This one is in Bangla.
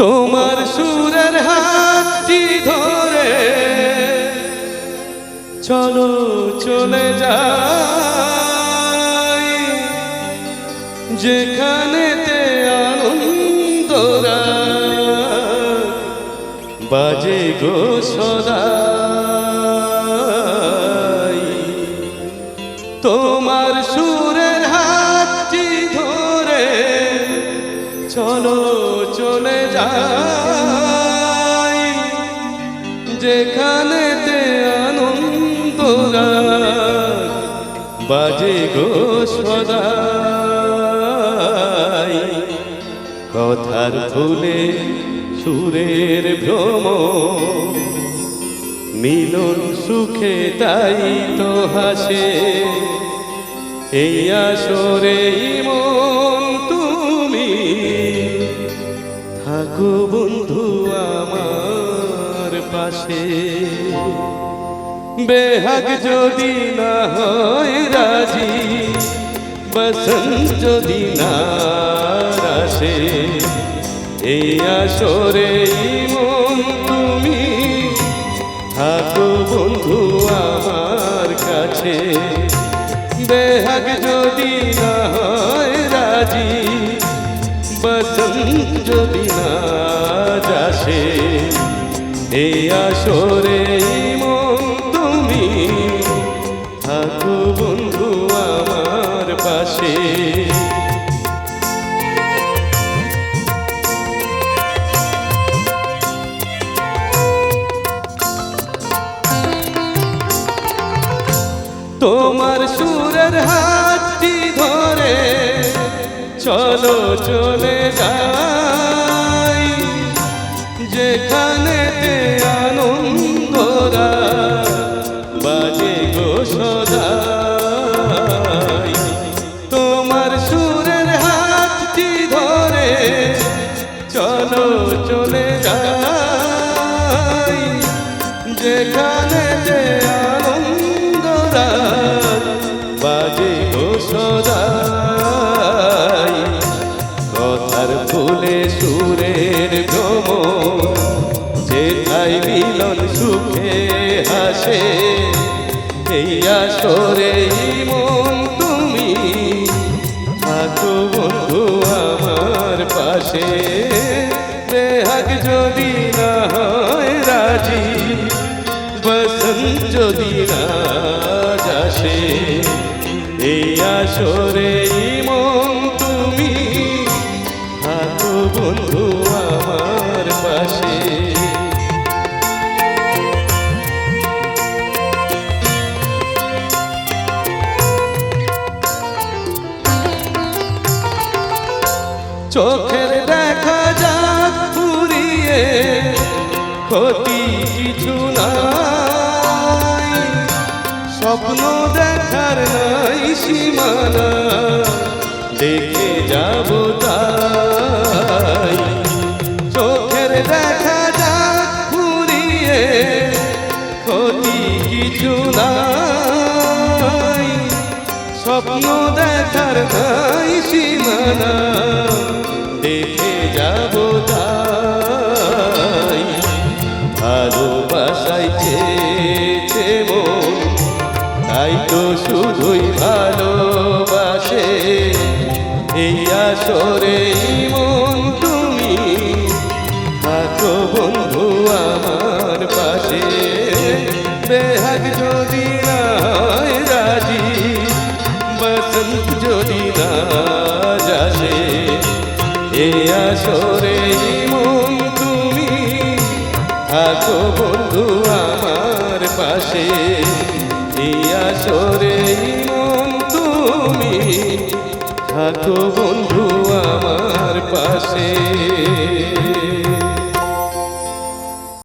তোমার সুরের হাতটি ধরে। চলো চলে যাই। যেখানেতে আনন্দরা বাজে গো সদাই। তোমার সুরের হাতটি ধরে। চলে যাই যেখানেতে আনন্দরা বাজে গো সদাই। কথার ফুলে সুরের ভ্রম, মিলন সুখে তাই তো হাসে। এই আসরে মন থাকো বন্ধু আমার পাশে। বেহাগ যদি না হয় রাজি, বসন্ত যদি না আসে। এই আসরে মন তুমি থাকো বন্ধু আমার কাছে। বেহাগ যদি না হয় রাজি বসন্ত না যাসে এই আসরে মন তুমি থাকো বন্ধু আমার পাশে। তোমার সুরের হাতটি ধরে চলো, চলে যাই। যেখানে আনন্দরা বাজে গো তোমার সুরের হাতটি ধরে চলো, চলে যাই। যেখানে আনন্দরা বাজে গো সদাই ফুলে সুরের ভ্রমণ, যেথায় মিলন সুখে হাসে। এই আসরে মন তুমি, থাকো বন্ধু আমার পাশে। বেহাগ যদি না হয় রাজি, বসন্ত যদি না যাসে। এই আসরে বন্ধু আমার পাশে। চোখের দেখা যাক পুরিয়ে ক্ষতি কিছু নাই। স্বপ্ন দেখার নাই সীমানা। পুরিয়ে ক্ষতি কিছু নাই। স্বপ্ন দেখার নাই সীমানা দেখে যাব তাই। ভালোবাসাই চেয়েছে তাই তো শুধুই ভালোবাসে। এই আসরে থাকো বন্ধু আমার পাশে। এই সরে তুমি। থাকো